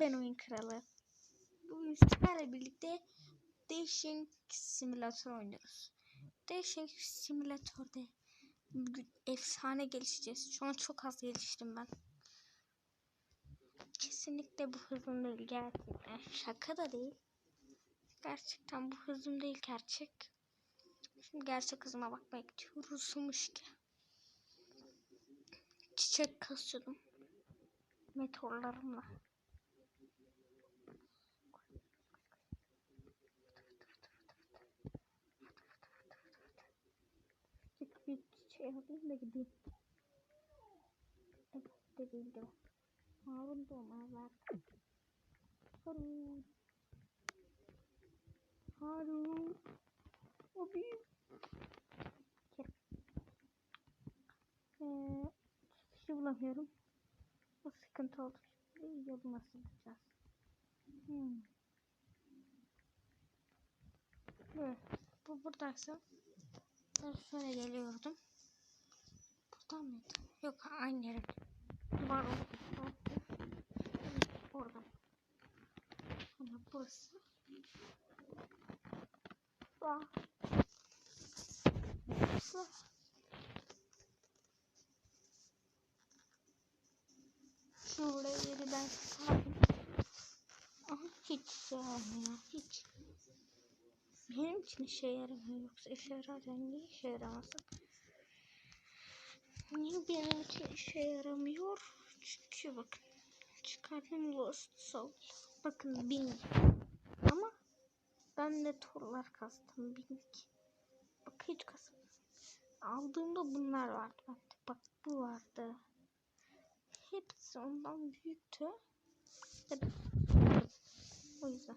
Ben oyun kralı. Bugün sizlerle birlikte Dashing Simulator oynuyoruz. Dashing Simulator'da bugün efsane gelişeceğiz. Şu an çok az geliştim ben. Kesinlikle bu hızım değil gerçekten. Şaka da değil. Gerçekten bu hızım değil gerçek. Şimdi gerçek hızıma bakmaya gidiyoruz. Ki. Çiçek kasıyordum. Meteorlarımla. Çiçeği alayım da gideyim. De bildim. Harun doğmaya verdim. Harun. Harun. O. Gel. Ee, kişi bulamıyorum. O sıkıntı oldu. Şimdi yolu nasıl bulacağız? Hmm. Evet. Bu buradaysa ben şöyle geliyordum. Buradan mıydı? Yok aynı yere. Var. Evet, orada. Ama burası. Aa. Burası. Şuraya yeri ben. Ama hiç yaramıyor. Hiç. Benim için işe yaramıyor. Yoksa işe yarar yani niye işe yaramasın? Niye benim için işe yaramıyor? Çünkü bakın. Çıkardım Lost Soul. Bakın bin. Ama ben de turlar kastım bin. Bak hiç kasım. Aldığımda bunlar vardı bende. Bak bu vardı. Hepsi ondan büyüktü. O yüzden.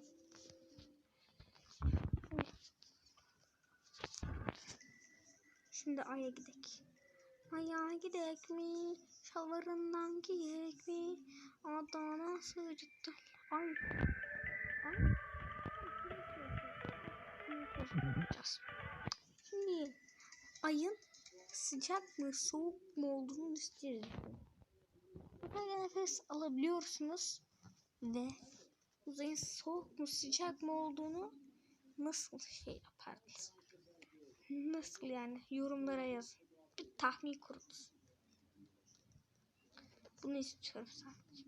Şimdi Ay'a gidek. Ay'a gidek mi? Şalvarından giyek mi? Adana sığırcıktan. Ay. Ay. Şimdi ayın sıcak mı soğuk mu olduğunu istiyoruz. Böyle nefes alabiliyorsunuz ve uzayın soğuk mu sıcak mı olduğunu nasıl şey yapardınız? Nasıl yani yorumlara yazın. Bir tahmin kurunuz. Bunu istiyorum sadece.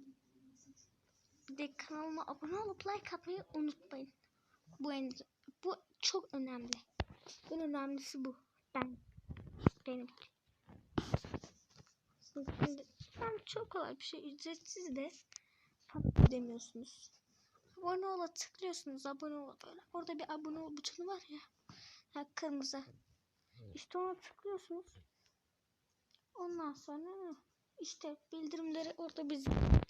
Bir de kanalıma abone olup like atmayı unutmayın. Bu en, bu çok önemli. En önemlisi bu. Ben benim. Ben çok kolay bir şey ücretsiz de ödemiyorsunuz. Abone ola tıklıyorsunuz abone ol böyle. Orada bir abone ol butonu var ya. Ha, kırmızı. İşte ona tıklıyorsunuz. Ondan sonra işte bildirimleri orada biz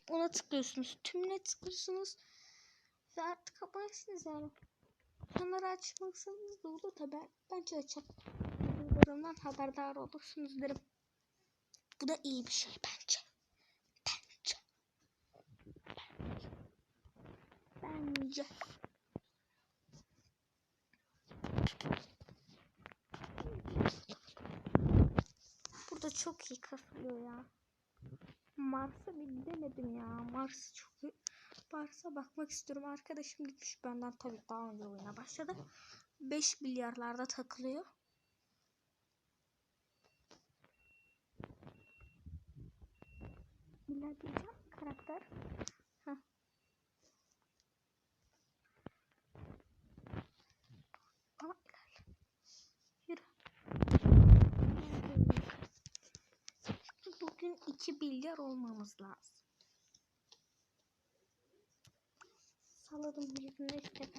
ona tıklıyorsunuz. Tümüne tıklıyorsunuz. Ve artık abonesiniz yani. Onları açmaksanız da olur tabi. Bence açın. Videolarımdan haberdar olursunuz derim. Bu da iyi bir şey bence. Bence. Bence. Bence. Burada çok iyi kasılıyor ya. Mars'a bir gidemedim ya. Mars çok iyi. Mars'a bakmak istiyorum. Arkadaşım gitmiş benden tabii daha önce oyuna başladı. 5 milyarlarda takılıyor. İlerleyeceğim karakter. 2 milyar olmamız lazım. Salladım yüzüne işte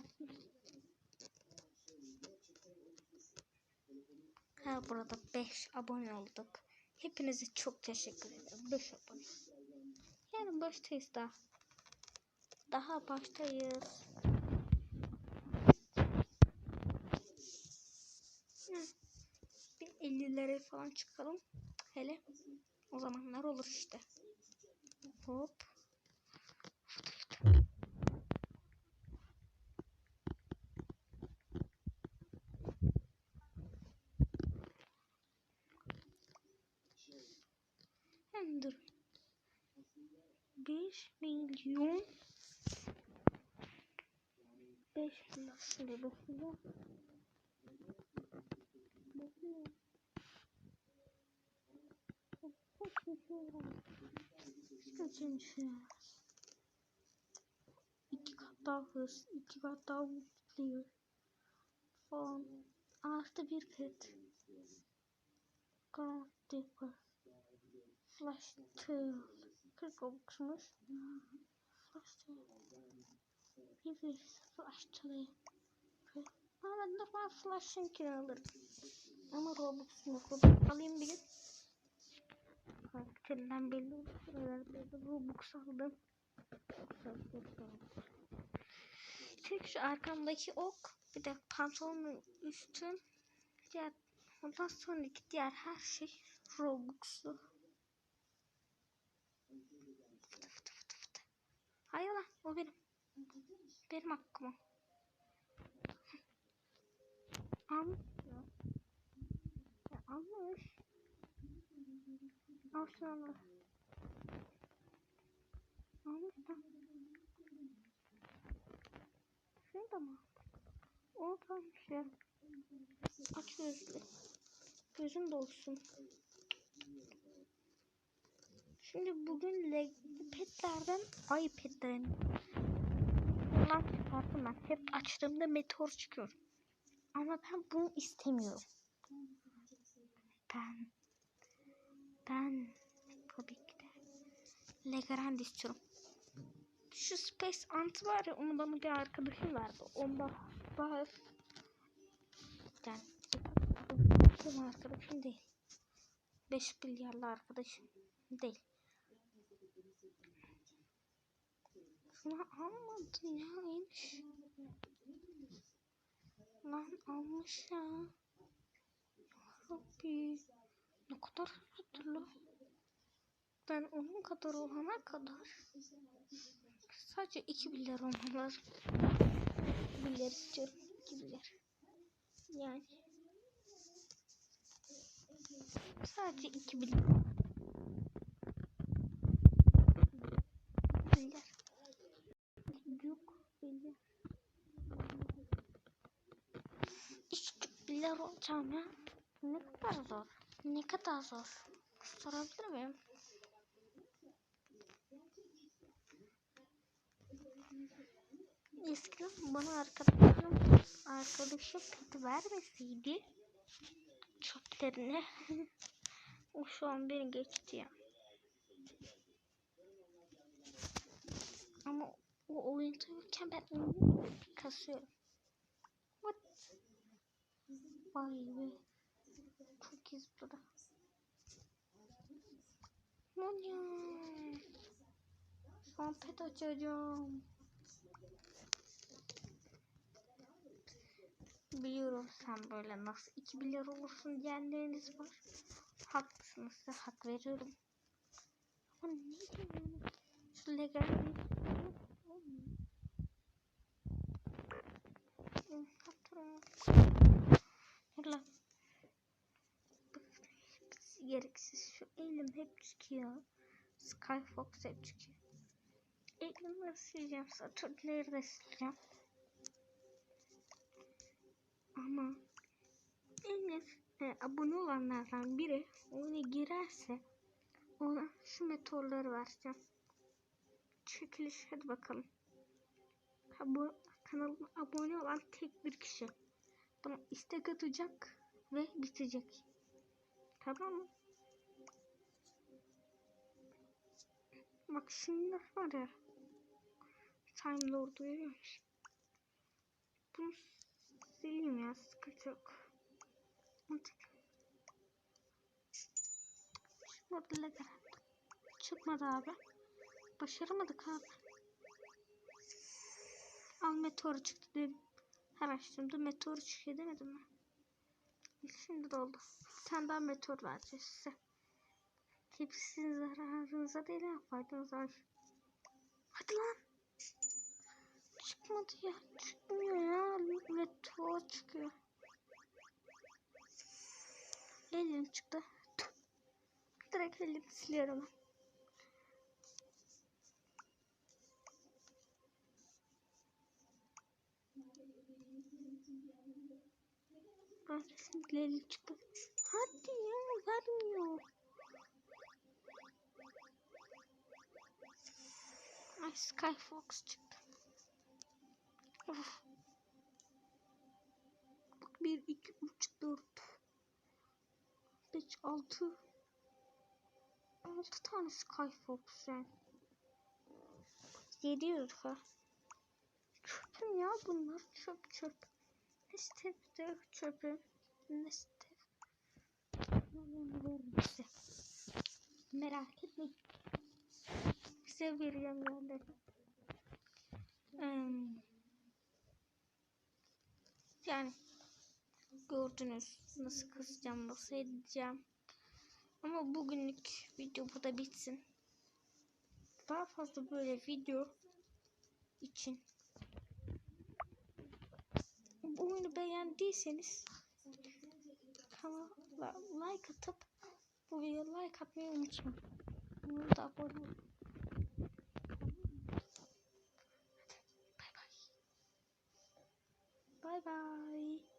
Ha burada 5 abone olduk. Hepinize çok teşekkür ederim. 5 abone. Yani baştayız daha. Daha baştayız. Bir 50'lere falan çıkalım. Hele o zamanlar olur işte. Hop. Dur. 5 milyon Beşinci. Şimdi beşinci. Beşinci. Üçüncü. İki kat daha hız, iki kat daha mutluyum. Falan. Artı bir pet. Ground Dipper. Flash Tail. 40 olmuşmuş. Flash Tail. Bir Flash Tail. Ama ben normal Flash'ınkini alırım. Ama Robux'un yok. Robux alayım bir. Karakterinden belli olur. Herhalde Robux aldım. Tek şu arkamdaki ok. Bir de pantolonun üstün. Diğer ondan sonraki diğer her şey Robux'lu. Fıtı fıtı fıtı fıtı. Hayır lan o benim. Benim hakkım. Almış almış. Al şunu al. Almış da. Şunu da mı? O kalmış ya. Aç gözlü. Gözün dolsun. Şimdi bugün petlerden ay petlerin Bundan çıkarttım ben. Hep açtığımda meteor çıkıyor. Ama ben bunu istemiyorum. Ben ben tabii ki de Legrand istiyorum. Şu Space Ant var ya onu bana bir arkadaşım verdi. Onda var. Yani benim arkadaşım değil. 5 milyarlı arkadaşım değil. Şunu almadın ya iniş. Lan almış ya. Rabbi. Ne kadar lan. Ben onun kadar olana kadar sadece 2 milyar olmam lazım. 2 milyar istiyorum. 2 milyar. Yani sadece 2 milyar. milyar. Yok milyar. 3 milyar olacağım ya. Ne kadar zor. Ne kadar zor. Sorabilir miyim? Eskiden bana arkadaşım arkadaşım pet vermeseydi çöplerine o şu an beni geçti ya. Ama o oyunda yokken ben kasıyorum. What? Vay be. Çok iz burada. Manya. Şu an pet açacağım. Biliyorum sen böyle nasıl 2 milyar olursun diyenleriniz var. Haklısınız size hak veriyorum. Ama ne yani? Şu legal Ulan. Elim hep çıkıyor. Skyfox hep çıkıyor. Elimi sileceğim. Satürnleri de sileceğim. Ama en e, abone olanlardan biri oyuna girerse ona şu meteorları vereceğim. Çekiliş hadi bakalım. Ha, bu kanalıma abone olan tek bir kişi. Bana istek atacak ve bitecek. Tamam mı? Bak şimdi var ya. Time Lord'u görüyor musun? Bunu sileyim ya sıkıntı yok. Burada legal. Çıkmadı abi. Başaramadık abi. Al meteor çıktı dedim. Her açtığımda meteor çıkıyor demedim mi? Şimdi de oldu. Sen daha meteor vereceğiz size. Sizin zararınıza değil ha faydanıza. Hadi lan. Çıkmadı ya. Çıkmıyor ya. Meteor çıkıyor. Elim çıktı. Direkt elimi siliyorum. Adresimleri çıktı. Hadi ya vermiyor. Ay Skyfox çıktı. Of. Bak 1, 2, 3, 4, 5, 6. 6 tane Skyfox yani. 7 ha. Çöpüm ya bunlar çöp çöp. Neste de çöpüm. Neste. Size. Merak etmeyin. Size yerleri. Hmm. Yani gördünüz nasıl kızacağım nasıl edeceğim. Ama bugünlük video burada bitsin. Daha fazla böyle video için bu oyunu beğendiyseniz kanala like atıp bu videoya like atmayı unutmayın. Bunu da abone olun. Bye bye.